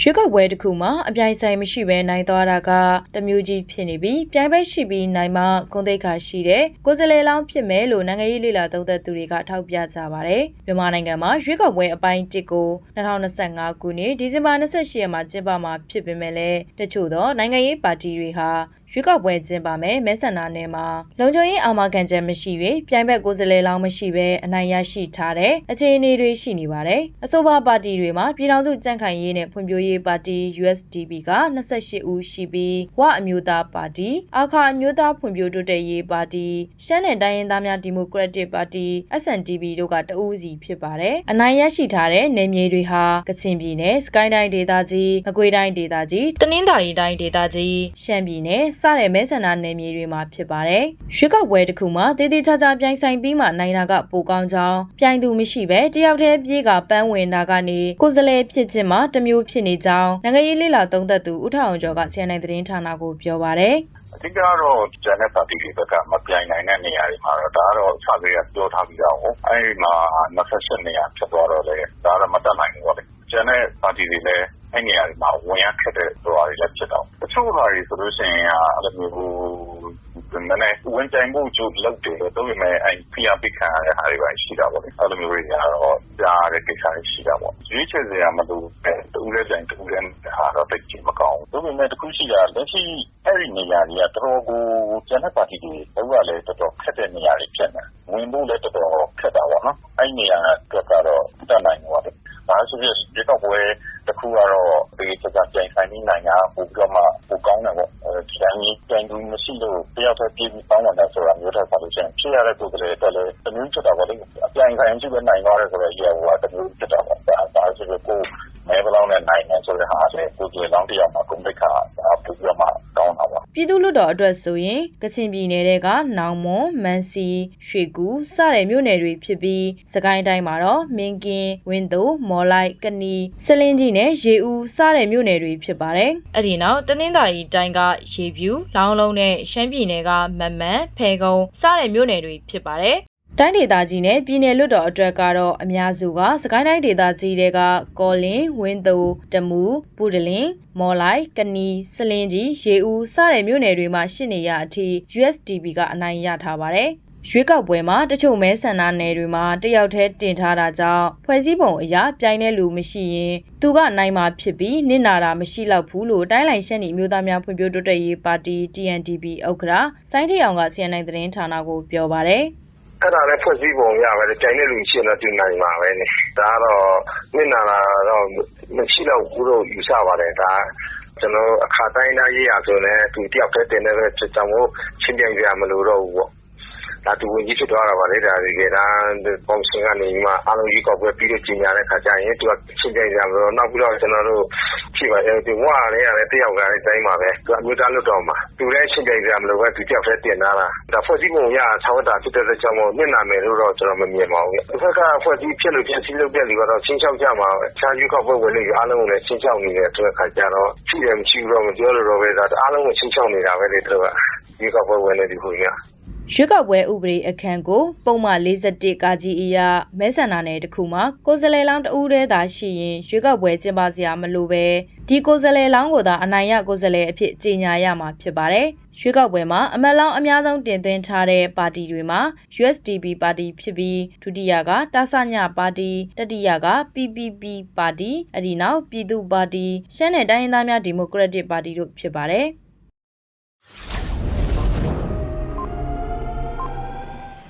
ရွေးကောက်ပွဲတစ်ခုမှာအပြိုင်ဆိုင်မရှိဘဲနိုင်သွားတာကတမျိုးကြီးဖြစ်နေပြီးပြိုင်ပွဲရှိပြီးနိုင်မှဂုဏ်သိက္ခာရှိတဲ့ကိုယ်စားလှယ်လောင်းဖြစ်မယ်လို့နိုင်ငံရေးလေလာသုံးသပ်သူတွေကထောက်ပြကြပါတယ်။မြန်မာနိုင်ငံမှာရွေးကောက်ပွဲအပိုင်း1ကို2025ခုနှစ်ဒီဇင်ဘာ28ရက်မှာကျင်းပမှာဖြစ်ပေမဲ့လည်းတချို့သောနိုင်ငံရေးပါတီတွေဟာရွေးကောက်ပွဲကျင်းပမယ်မဲဆန္ဒနယ်မှာလုံခြုံရေးအာမခံချက်မရှိ၍ပြိုင်ဘက်ကိုယ်စားလှယ်လောင်းမရှိဘဲအနိုင်ရရှိထားတဲ့အခြေအနေတွေရှိနေပါတယ်။အဆိုပါပါတီတွေမှာပြည်ထောင်စုကြံ့ခိုင်ရေးနဲ့ဖွံ့ဖြိုးရေးပါတီ USDP က28ဦးရှိပြီးဝအမျိုးသားပါတီအာခါအမျိုးသားဖွံ့ဖြိုးတိုးတက်ရေးပါတီရှမ်းနယ်တိုင်းရင်းသားများဒီမိုကရက်တစ်ပါတီ SNDP တို့ကတအူးစီဖြစ်ပါတယ်။အနိုင်ရရှိထားတဲ့နယ်မြေတွေဟာကချင်ပြည်နယ်စကိုင်းတိုင်းဒေသကြီးမကွေးတိုင်းဒေသကြီးတနင်္သာရီတိုင်းဒေသကြီးရှမ်းပြည်နယ်စတဲ့မဲဆန္ဒနယ်မြေတွေမှာဖြစ်ပါတယ်။ရွေးကောက်ပွဲတစ်ခုမှာတည်တည်ချာချာပြိုင်ဆိုင်ပြီးမှနိုင်တာကပိုကောင်းကြောင်းပြိုင်သူမရှိပဲတယောက်တည်းပြေးကပန်းဝင်တာကနေကိုယ်စလဲဖြစ်ခြင်းမှာတစ်မျိုးဖြစ်နေကြောင်းနိုင်ငံရေးလေလာသုံးသက်သူဦးထောင်ကျော်က CNN သတင်းဌာနကို ပြောပါတယ် အဓိကတော့ဂျန်တဲ့ပါတီတွေဘက်က မပြိုင်နိုင်တဲ့နေရာတွေမှာတော့ ဒါကတော့စာပေကပြောထားပြီးတော့အဲဒီမှာ28နေရာ ဖြစ်သွားတော့လေဒါကတော့ မတက်နိုင်ဘူးပေါ့လေဂျန်တဲ့ပါတီတွေလည်း အဲ့နေရာတွေမှာ ဝင်ရခက်တဲ့သွားတွေလည်း ဖြစ်တော့တချို့ဟာတွေဆိုလို့ရှိရင် အဲ့လိုမျိုး နည်းနည်း ဝင်တိုင်မှုကျုပ်လုပ်တယ်လို့တော့မဲ့အဲ့ဖျားပိခံရတဲ့ဟာတွေပဲရှိတာပေါ့လေ အဲ့လိုမျိုးတွေကတော့ ကြားရတဲ့ကိစ္စတွေ ရှိတာပေါ့ ရွေးချယ်စရာ မလိုတဲ့တူတဲ့တိုင်တူတဲ့ဟာတော့တိတ်ကြီးမကောင်းဘူးဒါပေမဲ့တခုရှိတာလက်ရှိ အဲ့ဒီနေရာတွေက တော်တော်ကို ကျန်တဲ့ပါတီတွေတော့လည်း တော်တော်ခက်တဲ့ နေရာတွေ ဖြစ်နေဝင်ဖို့လည်း တော်တော်ခက်တာပေါ့နော် အဲ့ဒီနေရာကတော့တက်နိုင်ပါတော့ဒါဆိုရင်ဒီတော့ပွဲ တခုကတော့ဒီစကားကြိုင်ဆိုင်နေနိုင်တာပိုပြီးတော့မှပိုကောင်းတယ်ပေါ့အဲဒီ တိုင်းကြိုင်သူမရှိလို့ တယောက်တည်းပြေးပြီး ပေါင်းလာတာဆိုတာမျိုးတော့ပါလို့ရှိရင် ဖြစ်ရတဲ့ ကိုယ်ကလေးတက်လေတမျိုးဖြစ်တာပေါ့လေ အပြိုင်ဆိုင်ရှိပဲနိုင်သွားတယ်ဆိုတော့ရေဟိုကတမျိုးဖြစ်တာပေါ့ဒါဒါဆိုတော့ကိုမဲဘလောင်းနဲ့ နိုင်တယ်ဆိုတဲ့ဟာလေကိုယ်ကလောင်းတယောက်မှာကုန်တဲ့ခါပိုပြီးတော့မှကောင်းတာ ပေါ့ပြည်သူ့လွှတ်တော်အတွက်ဆိုရင်ကချင်ပြည်နယ်တဲကနောင်မွန်မန်စီရွှေကူစတဲ့မြို့နယ်တွေဖြစ်ပြီးစကိုင်းတိုင်းမှာတော့မင်းကင်းဝင်းသိုမော်လိုက် ကနီစလင်းကြီးနဲ့ရေဦးစတဲ့မြို့နယ်တွေဖြစ်ပါတယ်။အဲ့ဒီနောက်တနင်္သာရီတိုင်းကရေပြူလောင်းလုံးနဲ့ရှမ်းပြည်နယ်ကမမန်ဖဲကုန်းစတဲ့မြို့နယ်တွေဖြစ်ပါတယ်။ တိုင်းဒေသကြီးနဲ့ပြည်내လွတ်တော်အတွက်ကတော့အများစုကစကိုင်းတိုင်းဒေသကြီးတွေကကောလင်းဝင်းသိုတမူပူဒလင်မော်လိုက်ကနီစလင်းကြီးရေဦးစတဲ့မြို့နယ်တွေမှာရှိနေရအထိ USDP ကအနိုင်ရထားပါတယ်။ရွေးကောက်ပွဲမှာတချို့မဲဆန္ဒနယ်တွေမှာတယောက်တည်းတင်ထားတာကြောင့်ဖွဲ့စည်းပုံအရာပြိုင်တဲ့လူမရှိရင်သူကနိုင်မှာဖြစ်ပြီးနစ်နာတာမရှိတော့ဘူးလို့တိုင်းလိုင်ရှက်နေမျိုးသားများဖွံ့ဖြိုးတိုးတက်ရေးပါတီ TNDP ဥက္ကဋ္ဌစိုင်းထအောင်က CNN သတင်းဌာနကိုပြောပါတယ်။ အဲ့ဒါလည်း ဖွဲ့စည်းပုံရပဲကြိုင်တဲ့လူရှိရင်တော့ဒီနိုင်မှာပဲနေဒါကတော့မျက်နာလာတော့ မရှိတော့ဘူးလို့ ယူဆပါတယ် ဒါ ကျွန်တော်အခါတိုင်းသားရေးရဆိုရင်သူတယောက်တည်း တင်တဲ့ချက်ကြောင့်မို့ချင်းပြိုင်ကြမလို့တော့ဘူးပေါ့ ဒါ သူဝင်ကြီးဖြစ်သွားတာပါလေဒါဒီကဒါပုံစံကနေမှ အားလုံးကြီးကောက်ပွဲပြီးတော့ကြီးညာတဲ့ခါကျရင် သူကချင်းပြိုင်ကြမလို့နောက်ပြီးတော့ ကျွန်တော်တို့ ဖြည့်ပါတယ်ဒီဝါလည်းရတယ်တယောက်ကလည်းတိုင်းပါပဲ သူအမျိုးသားလွတ်တော်မှာ သူလည်းချင်းပြိုင်ကြမလို့ပဲသူတယောက်တည်း တင်လာတာ ဒါ ဖွဲ့စည်းပုံရဆောက်တာဖြစ်တဲ့ကြောင့်မို့မျက်နာမယ်လို့တော့ ကျွန်တော် မမြင်ပါဘူး။တစ်ဖက်ကဖွဲ့စည်းဖြစ်လို့ဖြစ်စည်းလို့ပြက်လို့တော့ချင်းချောက်ကြမှာပဲ။ချာယူကောက်ပွဲဝင်လို့အားလုံးကိုလည်းချင်းချောက်နေတဲ့အတွက်ခါကျတော့ ရှိတယ် မရှိဘူးတော့ မပြောလို့တော့ပဲဒါအားလုံးကိုချင်းချောက်နေတာပဲလေတို့ကဒီကောက်ပွဲဝင်နေဒီခုကြီးက ရွေးကောက်ပွဲဥပဒေအခန့်ကိုပုံမှန်41ကာကြီးအရာမဲဆန္ဒနယ်တစ်ခုမှာကိုယ်စားလှယ်လောင်းတဦးတည်းသာရှိရင်ရွေးကောက်ပွဲကျင်းပစရာမလိုပဲဒီကိုယ်စားလှယ်လောင်းကိုသာအနိုင်ရကိုယ်စားလှယ်အဖြစ်ကြေညာရမှာဖြစ်ပါတယ်။ရွေးကောက်ပွဲမှာအမတ်လောင်းအများဆုံးတင်သွင်းထားတဲ့ပါတီတွေမှာ USDP ပါတီဖြစ်ပြီးဒုတိယကတာဆညပါတီတတိယက PPP ပါတီအဒီနောက်ပြည်သူ့ပါတီရှမ်းနယ်တိုင်းရင်းသားများဒီမိုကရက်တစ်ပါတီတို့ဖြစ်ပါတယ်။